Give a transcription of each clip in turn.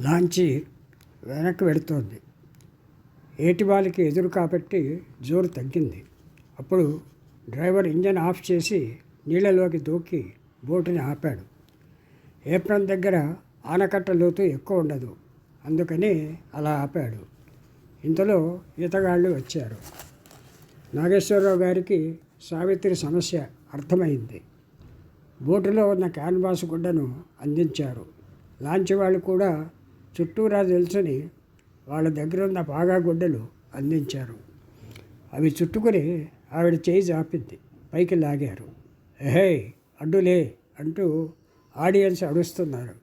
లాంచి వెనక్కి వెళుతోంది. ఏటివాలికి ఎదురు కాబట్టి జోరు తగ్గింది. అప్పుడు డ్రైవర్ ఇంజన్ ఆఫ్ చేసి నీళ్ళలోకి దూకి బోటుని ఆపాడు. ఏప్రిల్ దగ్గర ఆనకట్ట లోతు ఎక్కువ ఉండదు. అందుకని అలా ఆపాడు. ఇంతలో ఈతగాళ్ళు వచ్చారు. నాగేశ్వరరావు గారికి సావిత్రి సమస్య అర్థమైంది. బోటులో ఉన్న క్యాన్వాస్ గుడ్డను అందించారు. లాంచ్ వాళ్ళు కూడా చుట్టూరా తెలుసుని వాళ్ళ దగ్గర ఉన్న పాగా గుడ్డలు అందించారు. అవి చుట్టుకొని ఆవిడ చేయి జాపింది. పైకి లాగారు. ఎహే అడ్డులే అంటూ ఆడియన్స్ అడుస్తున్నారు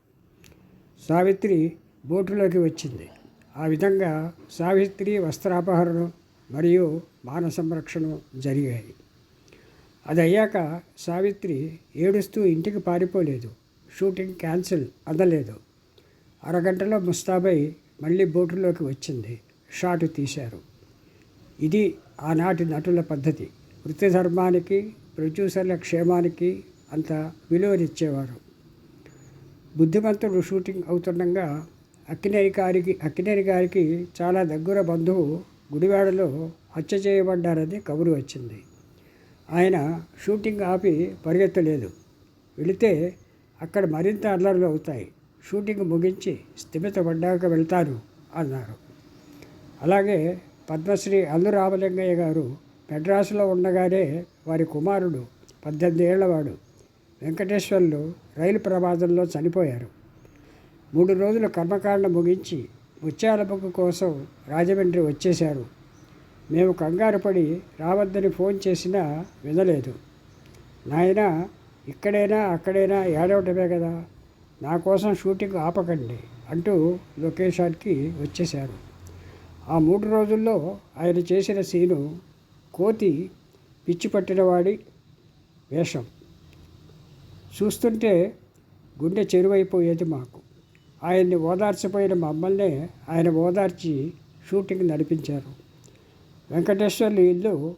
సావిత్రి బోటులోకి వచ్చింది. ఆ విధంగా సావిత్రి వస్త్రాపహరణం మరియు మాన సంరక్షణ జరిగాయి. అది అయ్యాక సావిత్రి ఏడుస్తూ ఇంటికి పారిపోలేదు. షూటింగ్ క్యాన్సిల్ అందలేదు. అరగంటలో ముస్తాబై మళ్ళీ బోటులోకి వచ్చింది. షాట్ తీశారు. ఇది ఆనాటి నటుల పద్ధతి. వృత్తి ధర్మానికి ప్రొడ్యూసర్ల క్షేమానికి అంత విలువనిచ్చేవారు. బుద్ధిమంతుడు షూటింగ్ అవుతుండగా అక్కినేని గారికి అక్కినేని గారికి చాలా దగ్గర బంధువు గుడివాడలో హత్య చేయబడ్డారని కబురు వచ్చింది. ఆయన షూటింగ్ ఆపి పరిగెత్తలేదు. వెళితే అక్కడ మరింత అల్లర్లు అవుతాయి. షూటింగ్ ముగించి స్థిమితపడ్డాక వెళ్తాను అన్నారు. అలాగే పద్మశ్రీ అల్లు రామలింగయ్య గారు మెడ్రాసులో ఉండగానే వారి కుమారుడు పద్దెనిమిది ఏళ్ళవాడు వెంకటేశ్వర్లు రైలు ప్రమాదంలో చనిపోయారు. మూడు రోజులు కర్మకాండ ముగించి ముత్యాలపుకు కోసం రాజమండ్రి వచ్చేశారు. మేము కంగారు పడి రావద్దని ఫోన్ చేసినా వినలేదు. నాయన ఇక్కడైనా అక్కడైనా ఏడవటమే కదా? నా కోసం షూటింగ్ ఆపకండి అంటూ లొకేషన్కి వచ్చేశారు. ఆ మూడు రోజుల్లో ఆయన చేసిన సీను కోతి పిచ్చి పట్టినవాడి వేషం. చూస్తుంటే గుండె చెరువైపోయేది మాకు. ఆయన్ని ఓదార్చిపోయిన మమ్మల్నే ఆయన ఓదార్చి షూటింగ్ నడిపించారు. వెంకటేశ్వర్లు ఇల్లు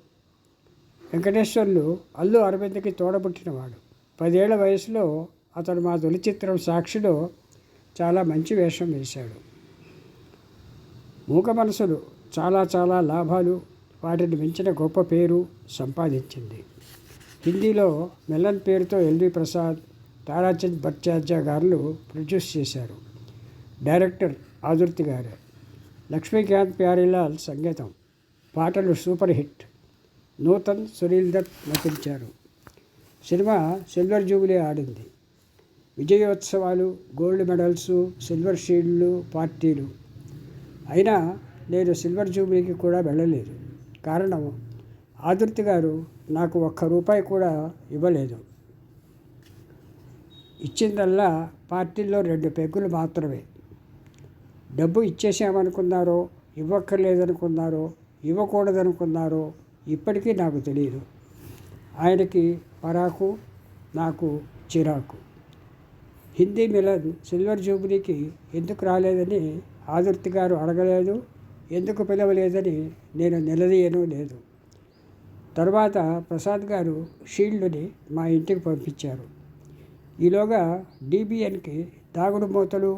వెంకటేశ్వర్లు అల్లు అరవింద్కి తోడబుట్టినవాడు. పదేళ్ళ వయసులో అతడు మా తొలి చిత్రం సాక్షిలో చాలా మంచి వేషం వేశాడు. మూక మనసులు చాలా చాలా లాభాలు వాటిని మించిన గొప్ప పేరు సంపాదించింది. హిందీలో మిలన్ పేరుతో ఎల్వి ప్రసాద్ తారాచంద్ భట్టాచార్య గారు ప్రొడ్యూస్ చేశారు. డైరెక్టర్ ఆదుర్తి గారు. లక్ష్మీకాంత్ ప్యారీలాల్ సంగీతం. పాటలు సూపర్ హిట్. నూతన్ సునీల్ దత్ నటించారు. సినిమా సిల్వర్ జూబిలీ ఆడింది. విజయోత్సవాలు గోల్డ్ మెడల్స్ సిల్వర్ షీల్డ్లు పార్టీలు. అయినా నేను సిల్వర్ జూబ్లీకి కూడా వెళ్ళలేదు. కారణం ఆదుర్తి గారు నాకు ఒక్క రూపాయి కూడా ఇవ్వలేదు. ఇచ్చిందల్లా పార్టీల్లో రెండు పెగ్గులు మాత్రమే. డబ్బు ఇచ్చేసామనుకున్నారో ఇవ్వక్కర్లేదనుకున్నారో ఇవ్వకూడదనుకున్నారో ఇప్పటికీ నాకు తెలియదు ఆయనకి పరాకు నాకు చిరాకు. హిందీ మిలన్ సిల్వర్ జూబిలీకి ఎందుకు రాలేదని ఆదుర్తి గారు అడగలేదు ఎందుకు పిలవలేదని నేను నిలదీయను లేదు. తర్వాత ప్రసాద్ గారు షీల్డ్ని మా ఇంటికి పంపించారు. ఈలోగా డీబీఎన్కి తాగుడు మూతలు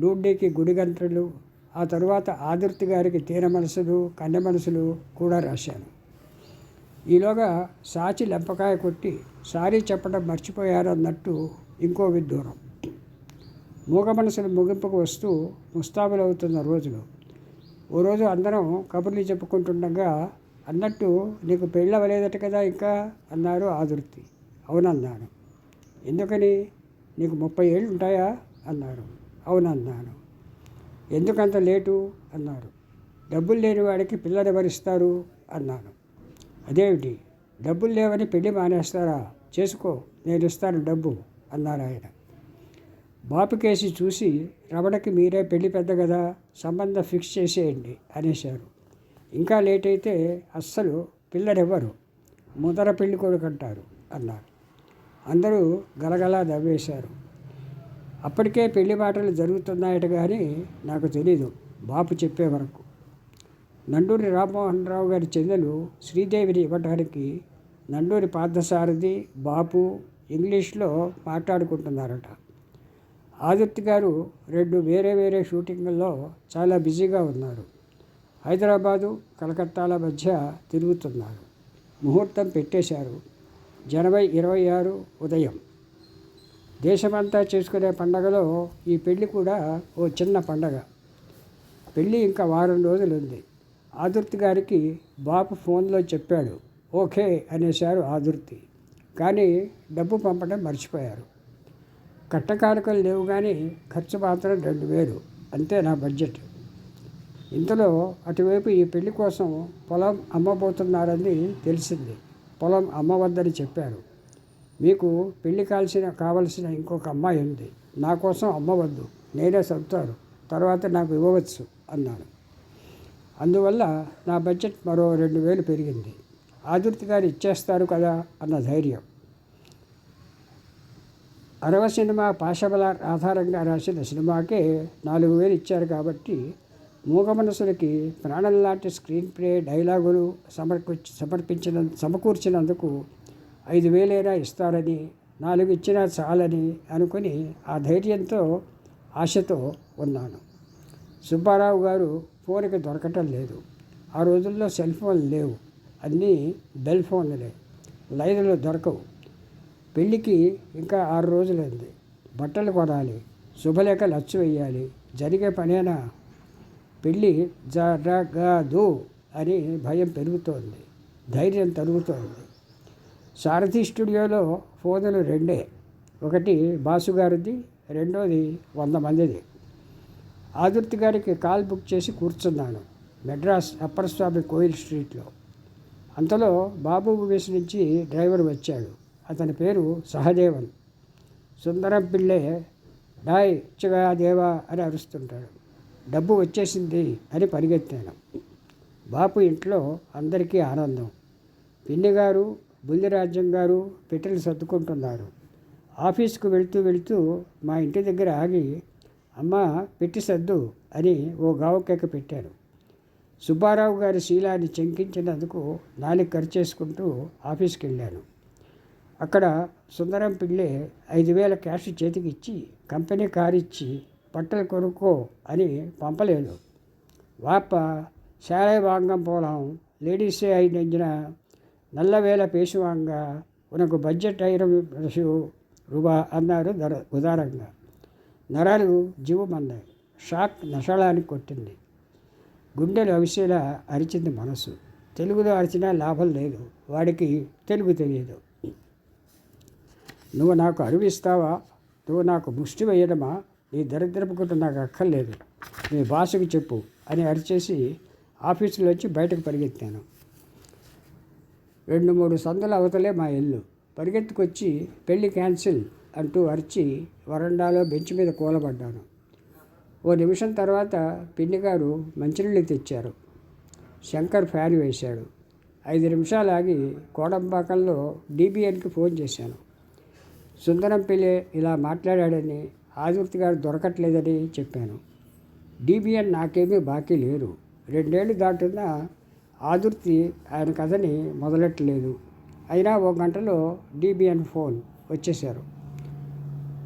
డూడ్డీకి గుడిగంటలు ఆ తరువాత ఆదుర్తి గారికి తీర మనసులు కన్నె మనసులు కూడా రాశాను. ఈలోగా సాచి లెంపకాయ కొట్టి సారీ చెప్పడం మర్చిపోయారన్నట్టు ఇంకో విదూరం మూగ మనసులు ముగింపుకు వస్తూ ముస్తాబులవుతున్న రోజులు. ఓ రోజు అందరం కబుర్లు చెప్పుకుంటుండగా అన్నట్టు నీకు పెళ్ళవలేదట కదా ఇంకా అన్నారు ఆదుర్తి. అవునన్నాను ఎందుకని? నీకు ముప్పై ఏళ్ళు ఉంటాయా అన్నారు అవునన్నాను ఎందుకంత లేటు? అన్నారు డబ్బులు లేని వాడికి పిల్లలు ఎవరిస్తారు? అన్నాను అదేమిటి? డబ్బులు లేవని పెళ్ళి మానేస్తారా? చేసుకో నేను ఇస్తాను డబ్బు అన్నారు ఆయన బాపుకేసి చూసి రమణకి మీరే పెళ్ళి పెద్ద కదా సంబంధం ఫిక్స్ చేసేయండి అనేశారు. ఇంకా లేట్ అయితే అస్సలు పిల్లరెవ్వరు. ముదర పెళ్ళి కొడుకు అంటారు అన్నారు. అందరూ గలగలా నవ్వేశారు. అప్పటికే పెళ్ళి మాటలు జరుగుతున్నాయట కానీ నాకు తెలీదు. బాపు చెప్పే వరకు. నండూరి రామ్మోహన్ రావు గారి చెల్లెలు శ్రీదేవిని ఇవ్వడానికి నండూరి పార్థసారథి బాపు ఇంగ్లీష్లో మాట్లాడుకుంటున్నారట. ఆదిత్య గారు రెండు వేరే వేరే షూటింగుల్లో చాలా బిజీగా ఉన్నారు. హైదరాబాదు కలకత్తాల మధ్య తిరుగుతున్నారు. ముహూర్తం పెట్టేశారు జనవరి ఇరవై ఆరు ఉదయం. దేశమంతా చేసుకునే పండగలో ఈ పెళ్ళి కూడా ఓ చిన్న పండగ. పెళ్ళి ఇంకా వారం రోజులు ఉంది ఆదుర్తి గారికి బాబు ఫోన్లో చెప్పాడు ఓకే అనేశారు ఆదుర్తి కానీ డబ్బు పంపడం మర్చిపోయారు. కట్టకారకలు లేవు కానీ ఖర్చు మాత్రం రెండు వేలు. అంతే నా బడ్జెట్. ఇంతలో అటువైపు ఈ పెళ్ళి కోసం పొలం అమ్మబోతున్నారని తెలిసింది. పొలం అమ్మవద్దని చెప్పారు. మీకు పెళ్ళి కాల్సిన కావలసిన ఇంకొక అమ్మాయి ఉంది. నా కోసం అమ్మవద్దు. నేనే చెప్తాను తర్వాత నాకు ఇవ్వవచ్చు అన్నాను. అందువల్ల నా బడ్జెట్ మరో రెండు వేలు పెరిగింది. ఆదుర్తి గారు ఇచ్చేస్తారు కదా అన్న ధైర్యం. అరవ సినిమా పాశబల ఆధారంగా రాసిన సినిమాకే నాలుగు వేలు ఇచ్చారు కాబట్టి మూగ మనసులకి ప్రాణం లాంటి స్క్రీన్ ప్లే డైలాగులు సమర్పించి సమర్పించిన సమకూర్చినందుకు ఐదు వేలైనా ఇస్తారని నాలుగు ఇచ్చినా చాలని అనుకుని ఆ ధైర్యంతో ఆశతో ఉన్నాను. సుబ్బారావు గారు ఫోన్కి దొరకటం లేదు. ఆ రోజుల్లో సెల్ ఫోన్లు లేవు. అన్నీ బెల్ ఫోన్లే. లైన్లు దొరకవు. పెళ్ళికి ఇంకా ఆరు రోజులైంది. బట్టలు కొనాలి శుభలేఖ లచ్చు వేయాలి జరిగే పనేనా? పెళ్ళి జరగదు అని భయం పెరుగుతోంది ధైర్యం తరుగుతోంది. సారథి స్టూడియోలో ఫోన్లు రెండే ఒకటి బాసుగారిది రెండోది వంద మందిది. ఆదుర్తి గారికి కాల్ బుక్ చేసి కూర్చున్నాను మెడ్రాస్ అప్పర్ స్వామి కోయిల్ స్ట్రీట్లో. అంతలో బాబు మూవీస్ నుంచి డ్రైవర్ వచ్చాడు. అతని పేరు సహదేవన్ సుందరం పిల్లే డాయ్ ఇచ్చగా దేవా అని అరుస్తుంటాడు. డబ్బు వచ్చేసింది అని పరిగెత్తాను బాపు ఇంట్లో అందరికీ ఆనందం. పిన్ని గారు బుల్లిరాజ్యం గారు పెట్టెలు సర్దుకుంటున్నారు. ఆఫీస్కు వెళ్తూ వెళ్తూ మా ఇంటి దగ్గర ఆగి అమ్మ పెట్టి సర్దు అని ఓ గావకేక పెట్టారు సుబ్బారావు గారి శీలాన్ని చెంకించినందుకు నాలుగు ఖర్చు చేసుకుంటూ ఆఫీస్కి వెళ్ళాను అక్కడ సుందరం పిల్లే ఐదు వేల క్యాష్ చేతికి ఇచ్చి కంపెనీ కారు ఇచ్చి బట్టలు కొనుక్కో అని పంపలేదు. వాప శాలై వాంగం పోలాం లేడీసే అయిన నల్ల వేల పేసువాంగ ఉనకు బడ్జెట్ అయిన రూబా అన్నారు ధర ఉదారంగా. నరాలు జీవమన్నాయి షాక్ నషాళానికి కొట్టింది. గుండెలు అవిసేలా అరిచింది మనసు. తెలుగులో అరిచినా లాభం లేదు వాడికి తెలుగు తెలియదు. నువ్వు నాకు అరువిస్తావా? నువ్వు నాకు ముష్టి వేయడమా? నీ దరిద్రపు గుట్ట నాకు అక్కర్లేదు. నీ భాషకు చెప్పు అని అరిచేసి ఆఫీసులో వచ్చి బయటకు పరిగెత్తాను. రెండు మూడు సందుల అవతలే మా ఇల్లు. పరిగెత్తుకొచ్చి పెళ్ళి క్యాన్సిల్ అంటూ అరిచి వరండాలో బెంచ్ మీద కూలబడ్డాను. ఓ నిమిషం తర్వాత పిన్ని గారు మంచినీళ్ళు తెచ్చారు. శంకర్ ఫ్యాన్ వేశాడు. ఐదు నిమిషాలు ఆగి కోడంపాకంలో డీబీఎన్కి ఫోన్ చేశాను. సుందరం పిల్లే ఇలా మాట్లాడాడని ఆదుర్తి గారు దొరకట్లేదని చెప్పాను. డీబీఎన్ నాకేమీ బాకీ లేరు రెండేళ్ళు దాటున్నా ఆదుర్తి ఆయన కథని మొదలెట్టలేదు. అయినా ఓ గంటలో డీబీఎన్ ఫోన్ వచ్చేశారు.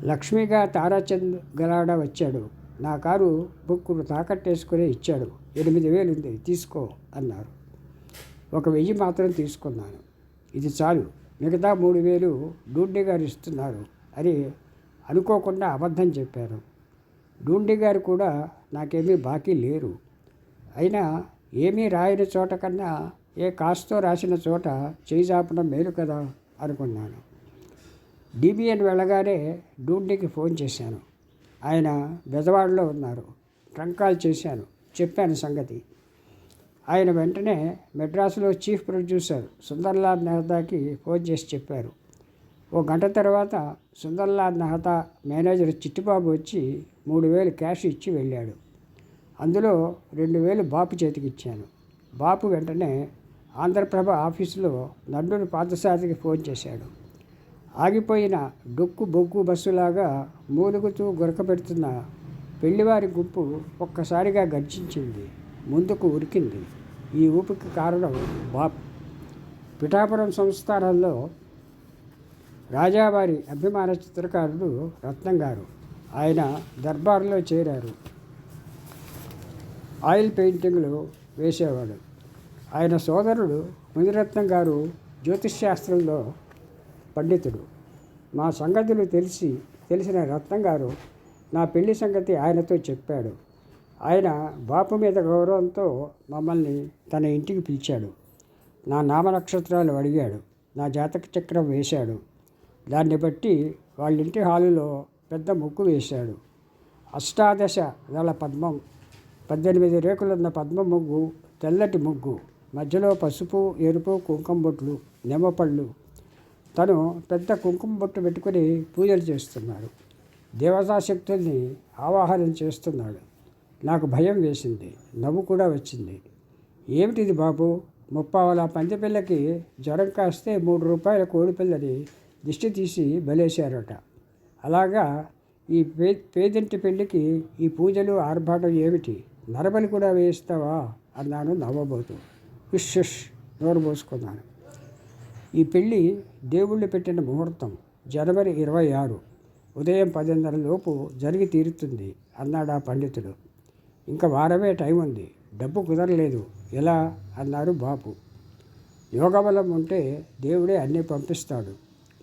లక్ష్మిగా తారాచంద్ గలాడ వచ్చాడు. నా కారు బుక్కును తాకట్టేసుకుని ఇచ్చాడు. ఎనిమిది వేలు ఉంది తీసుకో అన్నారు. ఒక వెయ్యి మాత్రం తీసుకున్నాను. ఇది చాలు. మిగతా మూడు వేలు డూండి గారు ఇస్తున్నారు. అని అనుకోకుండా అబద్ధం చెప్పారు. డూండి గారు కూడా నాకేమీ బాకీ లేరు. అయినా ఏమీ రాయని చోట కన్నా ఏ కాస్తో రాసిన చోట చేయి చాపడం మేలు కదా అనుకున్నాను. డిబిఎన్ వెళ్ళగానే డూండికి ఫోన్ చేశాను. ఆయన బెజవాడలో ఉన్నారు. ట్రంక్ కాల్ చేశాను. చెప్పాను సంగతి. ఆయన వెంటనే మెడ్రాసులో చీఫ్ ప్రొడ్యూసర్ సుందర్లాల్ మెహతాకి ఫోన్ చేసి చెప్పారు. ఓ గంట తర్వాత సుందర్లాల్ మెహతా మేనేజర్ చిట్టిబాబు వచ్చి మూడు వేలు క్యాష్ ఇచ్చి వెళ్ళాడు. అందులో రెండు వేలు బాపు చేతికి ఇచ్చాను. బాపు వెంటనే ఆంధ్రప్రభ ఆఫీసులో నండూరి పార్థసారథికి ఫోన్ చేశాడు. ఆగిపోయిన డొక్కు బొగ్గు బస్సులాగా మూలుగుతూ గురకబెడుతున్న పెళ్ళివారి గుంపు ఒక్కసారిగా గర్జించింది. ముందుకు ఉరికింది. ఈ ఊపికి కారణం బాప్. పిఠాపురం సంస్థానంలో రాజావారి అభిమాన చిత్రకారుడు రత్నం గారు. ఆయన దర్బార్లో చేరారు. ఆయిల్ పెయింటింగ్లు వేసేవాడు. ఆయన సోదరుడు మునిరత్నం గారు జ్యోతిష్ శాస్త్రంలో పండితుడు. మా సంగతులు తెలిసి తెలిసిన రత్నం గారు నా పెళ్ళి సంగతి ఆయనతో చెప్పాడు. ఆయన బాపు మీద గౌరవంతో మమ్మల్ని తన ఇంటికి పిలిచాడు. నా నామ నక్షత్రాలు అడిగాడు. నా జాతక చక్రం వేశాడు. దాన్ని బట్టి వాళ్ళ ఇంటి హాలులో పెద్ద ముగ్గు వేశాడు. అష్టాదశ దళ పద్మం. పద్దెనిమిది రేకులున్న పద్మ ముగ్గు తెల్లటి ముగ్గు మధ్యలో పసుపు ఎరుపు కుంకుమ బొట్లు నిమ్మపళ్ళు తను పెద్ద కుంకుమ బొట్టు పెట్టుకుని పూజలు చేస్తున్నాడు. దేవతాశక్తుల్ని ఆవాహనం చేస్తున్నాడు. నాకు భయం వేసింది. నవ్వు కూడా వచ్చింది. ఏమిటిది బాబు? ముప్పావల పంది పిల్లకి జ్వరం కాస్తే మూడు రూపాయల కోడిపిల్లని దిష్టి తీసి బలేశారట. అలాగా ఈ పే పేదింటి పెళ్ళికి ఈ పూజలు ఆర్భాటం ఏమిటి? నరబలి కూడా వేయిస్తావా? అన్నాను నవ్వబోతూ. విష్ నోరు పోసుకున్నాను ఈ పెళ్ళి దేవుళ్ళు పెట్టిన ముహూర్తం జనవరి ఇరవై ఆరు. ఉదయం పదిన్నర లోపు జరిగి తీరుతుంది అన్నాడు ఆ పండితుడు. ఇంకా వారమే టైం ఉంది. డబ్బు కుదరలేదు. ఎలా? అన్నారు బాపు. యోగబలం ఉంటే దేవుడే అన్నీ పంపిస్తాడు.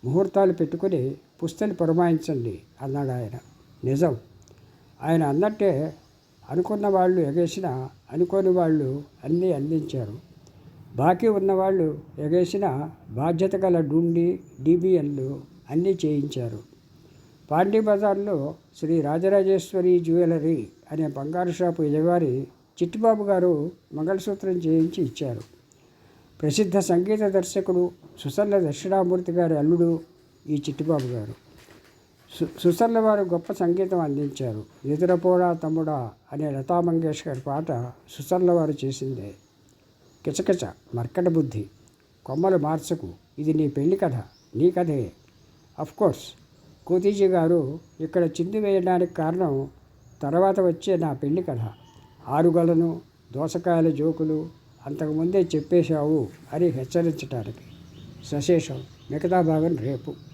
ముహూర్తాలు పెట్టుకుని పుస్తలు పురమాయించండి అన్నాడు ఆయన. నిజం. ఆయన అన్నట్టే అనుకున్న వాళ్ళు ఎగేసిన అనుకోని వాళ్ళు అన్నీ అందించారు. బాకీ ఉన్నవాళ్ళు ఎగేసిన బాధ్యత గల డుండి డీబీఎన్లు అన్నీ చేయించారు. పాండీ బజార్లో శ్రీ రాజరాజేశ్వరి జ్యువెలరీ అనే బంగారు షాపు యజమాని చిట్టిబాబు గారు మంగళసూత్రం చేయించి ఇచ్చారు. ప్రసిద్ధ సంగీత దర్శకుడు సుసర్ల దక్షిణామూర్తి గారి అల్లుడు ఈ చిట్టిబాబు గారు. సు సుసర్ల వారు గొప్ప సంగీతం అందించారు. నిద్రపోడా తమ్ముడా అనే లతా మంగేష్కర్ పాట సుసర్ల వారు చేసిందే. కిచకిచ మర్కట బుద్ధి కొమ్మలు మార్చకు ఇది నీ పెళ్ళి కథ నీ కథే. కోర్స్ కోతీజీ గారు ఇక్కడ చింది వేయడానికి కారణం తర్వాత వచ్చే నా పెళ్ళి కథ. ఆరుగలను దోసకాయల జోకులు అంతకుముందే చెప్పేశావు అని హెచ్చరించటానికి. సశేషం మిగతా భాగం రేపు.